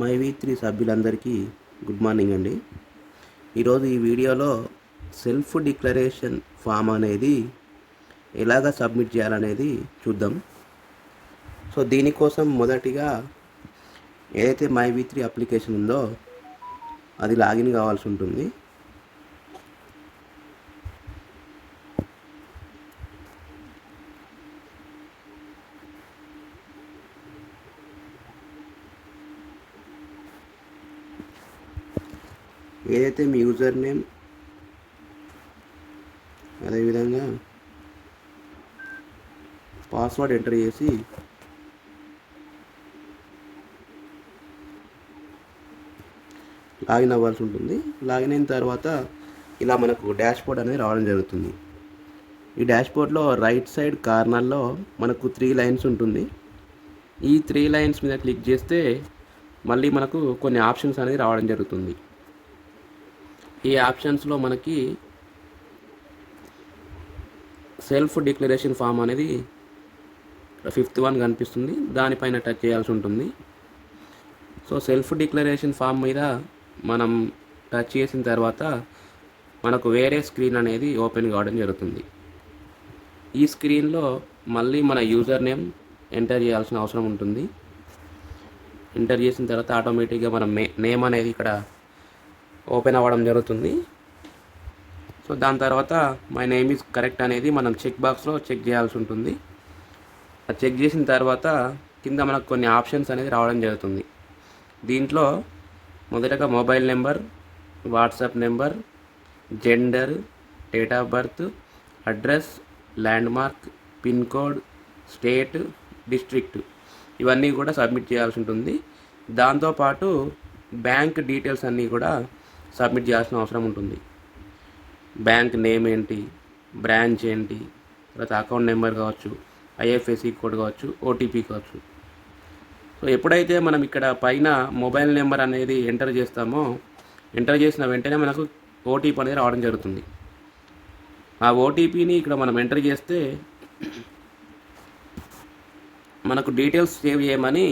My V three సభ్యులందరికీ good morning అండి. ఈరోజు ఈ వీడియోలో సెల్ఫ్ డిక్లరేషన్ ఫామ్ అనేది ఎలాగ సబ్మిట్ చేయాలనేది చూద్దాం. సో దీనికోసం మొదటిగా ఏదైతే మై వి త్రీ అప్లికేషన్ ఉందో అది లాగిన్ కావాల్సి ఉంటుంది. ఏదైతే మీ యూజర్ నేమ్ అదేవిధంగా పాస్వర్డ్ ఎంటర్ చేసి లాగిన్ అవ్వాల్సి ఉంటుంది. లాగిన్ అయిన తర్వాత ఇలా మనకు డాష్బోర్డ్ అనేది రావడం జరుగుతుంది. ఈ డాష్బోర్డ్లో రైట్ సైడ్ కార్నర్లో మనకు త్రీ లైన్స్ ఉంటుంది. ఈ త్రీ లైన్స్ మీద క్లిక్ చేస్తే మళ్ళీ మనకు కొన్ని ఆప్షన్స్ అనేది రావడం జరుగుతుంది. ఈ ఆప్షన్స్లో మనకి సెల్ఫ్ డిక్లరేషన్ ఫామ్ అనేది ఫిఫ్త్ వన్ కనిపిస్తుంది. దానిపైన టచ్ చేయాల్సి ఉంటుంది. సో సెల్ఫ్ డిక్లరేషన్ ఫామ్ మీద మనం టచ్ చేసిన తర్వాత మనకు వేరే స్క్రీన్ అనేది ఓపెన్ కావడం జరుగుతుంది. ఈ స్క్రీన్లో మళ్ళీ మన యూజర్ నేమ్ ఎంటర్ చేయాల్సిన అవసరం ఉంటుంది. ఎంటర్ చేసిన తర్వాత ఆటోమేటిక్గా మన నేమ్ అనేది ఇక్కడ ఓపెన్ అవ్వడం జరుగుతుంది. సో దాని తర్వాత మై నేమ్ ఈజ్ కరెక్ట్ అనేది మనం చెక్ బాక్స్లో చెక్ చేయాల్సి ఉంటుంది. చెక్ చేసిన తర్వాత కింద మనకు కొన్ని ఆప్షన్స్ అనేది రావడం జరుగుతుంది. దీంట్లో మొదటగా mobile number WhatsApp number gender date of birth address landmark pin code state district ఇవన్నీ కూడా సబ్మిట్ చేయాల్సి ఉంటుంది. దాంతోపాటు బ్యాంక్ డీటెయిల్స్ అన్నీ కూడా సబ్మిట్ చేయాల్సిన అవసరం ఉంటుంది. బ్యాంక్ నేమ్ ఏంటి బ్రాంచ్ ఏంటి తర్వాత అకౌంట్ నెంబర్ కావచ్చు ఐఎఫ్ఎస్సి కోడ్ కావచ్చు ఓటీపీ కావచ్చు. సో ఎప్పుడైతే మనం ఇక్కడ పైన మొబైల్ నెంబర్ అనేది ఎంటర్ చేస్తామో ఎంటర్ చేసిన వెంటనే మనకు ఓటీపీ అనేది రావడం జరుగుతుంది. ఆ ఓటీపీని ఇక్కడ మనం ఎంటర్ చేస్తే మనకు డీటెయిల్స్ సేవ్ చేయమని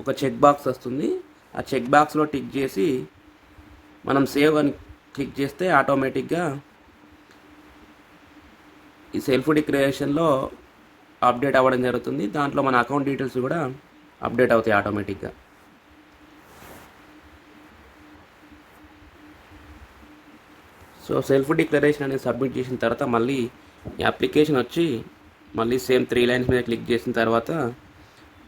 ఒక చెక్ బాక్స్ వస్తుంది. ఆ చెక్ బాక్స్లో టిక్ చేసి మనం సేవ్ అని క్లిక్ చేస్తే ఆటోమేటిక్గా ఈ సెల్ఫ్ డిక్లరేషన్లో అప్డేట్ అవ్వడం జరుగుతుంది. దాంట్లో మన అకౌంట్ డీటెయిల్స్ కూడా అప్డేట్ అవుతాయి ఆటోమేటిక్గా సో సెల్ఫ్ డిక్లరేషన్ అనేది సబ్మిట్ చేసిన తర్వాత మళ్ళీ ఈ అప్లికేషన్ వచ్చి మళ్ళీ సేమ్ త్రీ లైన్స్ మీద క్లిక్ చేసిన తర్వాత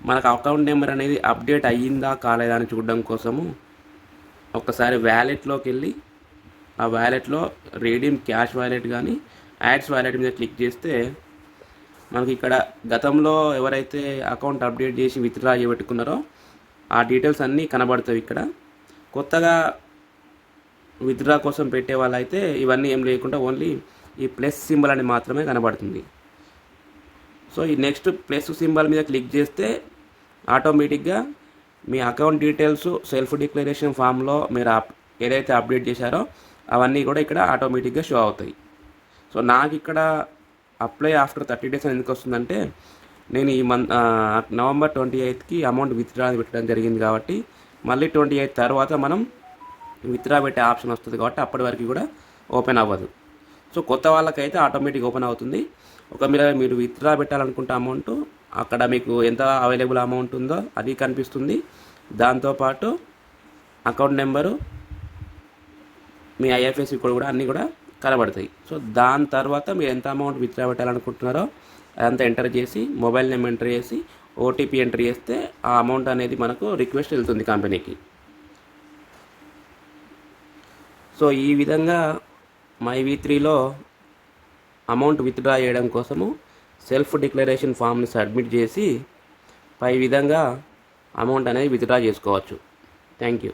మనకు అకౌంట్ నెంబర్ అనేది అప్డేట్ అయ్యిందా కాలేదా అని చూడడం కోసము ఒకసారి వ్యాలెట్లోకి వెళ్ళి ఆ వ్యాలెట్లో రీడీమ్ క్యాష్ వ్యాలెట్ కానీ యాడ్స్ వ్యాలెట్ మీద క్లిక్ చేస్తే మనకి ఇక్కడ గతంలో ఎవరైతే అకౌంట్ అప్డేట్ చేసి విత్డ్రా చేయబెట్టుకున్నారో ఆ డీటెయిల్స్ అన్నీ కనబడతాయి ఇక్కడ. కొత్తగా విత్డ్రా కోసం పెట్టే వాళ్ళైతే ఇవన్నీ ఏం లేకుండా ఓన్లీ ఈ ప్లస్ సింబల్ అని మాత్రమే కనబడుతుంది. సో ఈ నెక్స్ట్ ప్లస్ సింబల్ మీద క్లిక్ చేస్తే ఆటోమేటిక్గా మీ అకౌంట్ డీటెయిల్స్ సెల్ఫ్ డిక్లరేషన్ ఫామ్లో మీరు ఏదైతే అప్డేట్ చేశారో అవన్నీ కూడా ఇక్కడ ఆటోమేటిక్గా షో అవుతాయి. సో నాకు ఇక్కడ అప్లై ఆఫ్టర్ థర్టీ డేస్ ఎందుకు వస్తుందంటే నేను ఈ మంత్ నవంబర్ ట్వంటీ ఎయిత్కి అమౌంట్ విత్డ్రా పెట్టడం జరిగింది కాబట్టి మళ్ళీ ట్వంటీ ఎయిత్ తర్వాత మనం విత్డ్రా పెట్టే ఆప్షన్ వస్తుంది కాబట్టి అప్పటి వరకు కూడా ఓపెన్ అవ్వదు. సో కొత్త వాళ్ళకైతే ఆటోమేటిక్ ఓపెన్ అవుతుంది. ఒక మీరు మీరు విత్డ్రా పెట్టాలనుకుంటే అమౌంట్ అక్కడ మీకు ఎంత అవైలబుల్ అమౌంట్ ఉందో అది కనిపిస్తుంది. దాంతోపాటు అకౌంట్ నెంబరు మీ ఐఎఫ్ఎస్సి కోడ్ కూడా అన్నీ కూడా కనబడతాయి. సో దాని తర్వాత మీరు ఎంత అమౌంట్ విత్డ్రా పెట్టాలనుకుంటున్నారో అదంతా ఎంటర్ చేసి మొబైల్ నెంబర్ ఎంటర్ చేసి ఓటీపీ ఎంటర్ చేస్తే ఆ అమౌంట్ అనేది మనకు రిక్వెస్ట్ వెళ్తుంది కంపెనీకి. సో ఈ విధంగా మై వి త్రీలో అమౌంట్ విత్డ్రా చేయడం కోసము సెల్ఫ్ డిక్లరేషన్ ఫామ్ని సబ్మిట్ చేసి పై విధంగా అమౌంట్ అనేది విత్డ్రా చేసుకోవచ్చు. Thank you.